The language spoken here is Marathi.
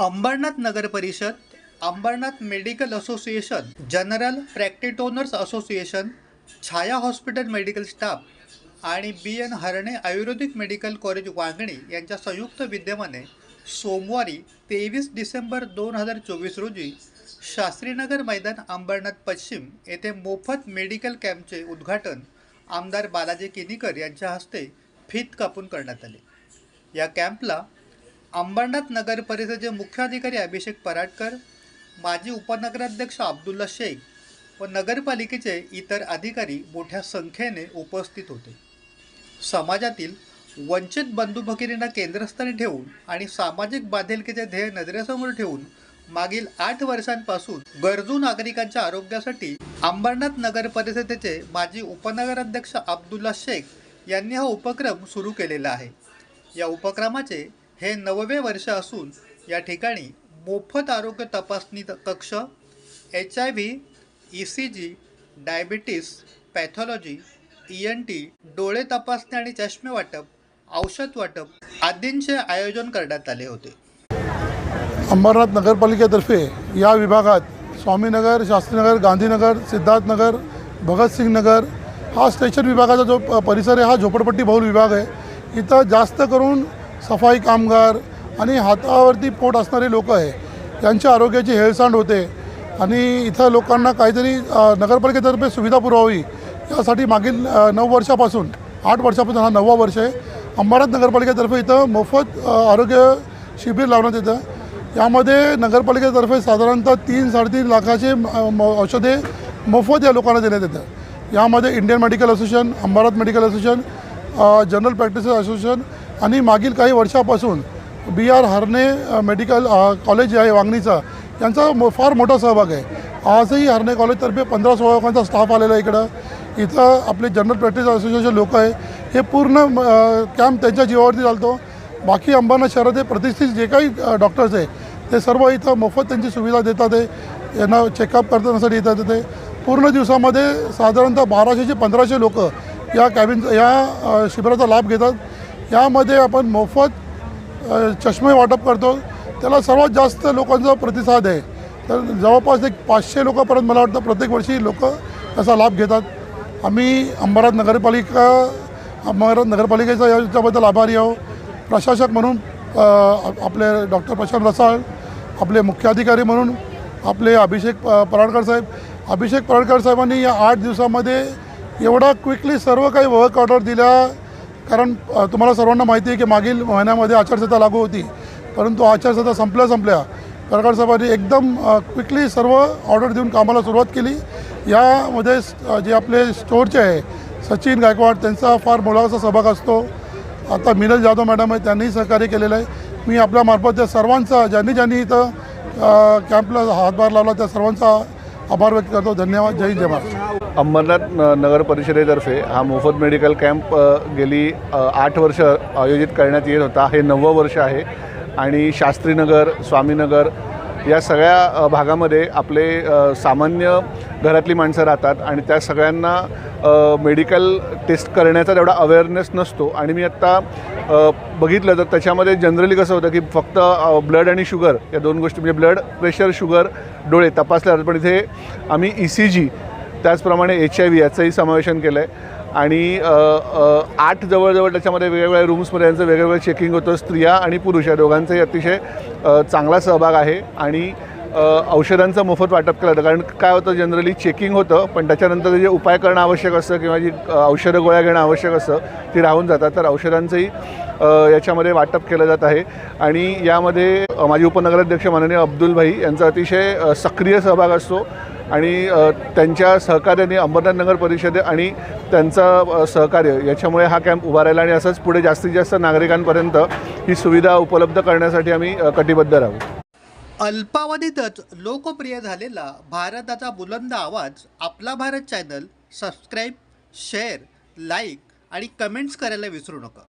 Ambernath Nagar Parishad Ambernath medical association general practitioners association Chhaya hospital medical staff आणि B N Harne Ayurvedic medical college Wangani यांच्या संयुक्त विद्यमाने सोमवारी तेवीस डिसेंबर दोन हजार चोवीस रोजी शास्त्रीनगर मैदान अंबरनाथ पश्चिम येथे मोफत मेडिकल कॅम्पचे उद्घाटन आमदार बालाजी किनीकर यांच्या हस्ते फीत कापून करण्यात आले. या कॅम्पला अंबरनाथ नगर परिषदेचे मुख्याधिकारी अभिषेक पराडकर माजी उपनगराध्यक्ष अब्दुल्ला शेख व नगरपालिकेचे इतर अधिकारी मोठ्या संख्येने उपस्थित होते. समाजातील वंचित बंधू भगिनींना केंद्रस्थानी ठेवून आणि सामाजिक बांधिलकीचे ध्येय नजरेसमोर ठेवून मागील आठ वर्षांपासून गरजू नागरिकांच्या आरोग्यासाठी अंबरनाथ नगर परिषदेचे माजी उपनगराध्यक्ष अब्दुल्ला शेख यांनी हा उपक्रम सुरू केलेला आहे. या उपक्रमाचे हे नववे वर्ष असून या ठिकाणी मोफत आरोग्य तपासणी कक्ष H I V E C G diabetes pathology E N T डोळे तपासणी आणि चष्मे वाटप औषध वाटप आदींचे आयोजन करण्यात आले होते. अंबरनाथ नगरपालिकेतर्फे या विभागात स्वामीनगर शास्त्रीनगर गांधीनगर सिद्धार्थनगर भगतसिंग नगर हा स्टेशन विभागाचा जो प- परिसर आहे हा झोपडपट्टी बहुल विभाग आहे. इथं जास्त करून सफाई कामगार आणि हातावरती पोट असणारे लोक आहे त्यांच्या आरोग्याची हेळसांड होते. आणि इथं लोकांना काहीतरी नगरपालिकेतर्फे सुविधा पुरवावी यासाठी मागील नऊ वर्षापासून आठ वर्षापासून हा नववा वर्ष आहे. अंबरनाथ नगरपालिकेतर्फे इथं मोफत आरोग्य शिबिर लावण्यात येतं. यामध्ये नगरपालिकेतर्फे साधारणतः तीन साडेतीन लाखाचे म- औषधे मोफत या लोकांना देण्यात येतं. यामध्ये Indian medical association अंबारात medical association general practice association आणि मागील काही वर्षापासून B R Harne medical college जे आहे वांगणीचा यांचा मो फार मोठा सहभाग आहे. आजही हरणे कॉलेजतर्फे पंधरा सोळा लोकांचा स्टाफ आलेला आहे इकडं. इथं आपले जनरल प्रॅक्टिस असोसिएशन लोक आहे. हे पूर्ण कॅम्प त्यांच्या जीवावरती चालतो. बाकी अंबाना शहरात प्रतिष्ठित जे काही डॉक्टर्स आहे ते सर्व इथं मोफत त्यांची सुविधा देतात आहे. यांना चेकअप करण्यासाठी येतात ते पूर्ण दिवसामध्ये साधारणतः बाराशे ते पंधराशे लोक या कॅबिन या शिबिराचा लाभ घेतात. यामध्ये आपण मोफत चष्मे वाटप करतो. त्याला सर्वात जास्त लोकांचा प्रतिसाद आहे. तर जवळपास एक पाचशे लोकांपर्यंत मला वाटतं प्रत्येक वर्षी लोक त्याचा लाभ घेतात. आम्ही अंबरनाथ नगरपालिका अंबरनाथ नगरपालिकेचा याच्याबद्दल आभारी आहोत. प्रशासक म्हणून आपले डॉक्टर प्रशांत रसाळ आपले मुख्याधिकारी म्हणून आपले अभिषेक पराडकर साहेब. अभिषेक पराडकर साहेबांनी या आठ दिवसामध्ये एवढा क्विकली सर्व काही वर्क ऑर्डर दिल्या. कारण तुम्हाला सर्वांना माहिती आहे की मागील महिन्यामध्ये आचारसंहिता लागू होती परंतु आचारसंहिता संपल्या संपल्या सरकार साहेबांनी एकदम क्विकली सर्व ऑर्डर देऊन कामाला सुरुवात केली. यामध्ये जे आपले स्टोअरचे आहे सचिन गायकवाड त्यांचा फार मोलाचा सहभाग असतो. आता मिनल जाधव मॅडम आहे त्यांनीही सहकार्य केलेलं आहे. मी आपल्यामार्फत त्या सर्वांचा ज्यांनी ज्यांनी इथं कॅम्पला हातभार लावला त्या सर्वांचा आभार व्यक्त करतो. धन्यवाद. जय जय महाराष्ट्र अंबरनाथ न- नगर परिषदेतर्फे हा मोफत मेडिकल कॅम्प गेली आठ वर्ष आयोजित करण्यात येत होता. हे नववं वर्ष आहे. आणि शास्त्रीनगर स्वामीनगर या सगळ्या भागामध्ये आपले सामान्य घरातली माणसं राहतात आणि त्या सगळ्यांना मेडिकल टेस्ट करण्याचा तेवढा अवेअरनेस नसतो. आणि मी आत्ता बघितलं तर त्याच्यामध्ये जनरली कसं होतं की फक्त ब्लड आणि शुगर या दोन गोष्टी म्हणजे ब्लड प्रेशर शुगर डोळे तपासल्या जातात पण इथे आम्ही ई सी जी त्याचप्रमाणे एच आय व्ही याचंही समावेशन केलं आहे आणि आठ जवळजवळ त्याच्यामध्ये वेगवेगळ्या रूम्समध्ये यांचं वेगवेगळं चेकिंग होतं. स्त्रिया आणि पुरुष या दोघांचाही अतिशय चांगला सहभाग आहे. आणि औषधांचं मोफत वाटप केलं जातं कारण काय होतं जनरली चेकिंग होतं पण त्याच्यानंतर जे उपाय करणं आवश्यक असतं किंवा जी औषधं गोळ्या घेणं आवश्यक असतं ती राहून जातात. तर औषधांचंही याच्यामध्ये वाटप केलं जात आहे. आणि यामध्ये माजी उपनगराध्यक्ष माननीय अब्दुल भाई यांचा अतिशय सक्रिय सहभाग असतो. आणि त्यांच्या सहकार्याने अंबरनाथ नगर परिषदे आणि त्यांचं सहकार्य याच्यामुळे हा कॅम्प उभा राहिला आणि असंच पुढे जास्तीत जास्त नागरिकांपर्यंत ही सुविधा उपलब्ध करण्यासाठी आम्ही कटिबद्ध राहू. अल्पावधीतच लोकप्रिय झालेला भारताचा बुलंद आवाज आपला Bharat channel subscribe share like आणि कमेंट्स करायला विसरू नका.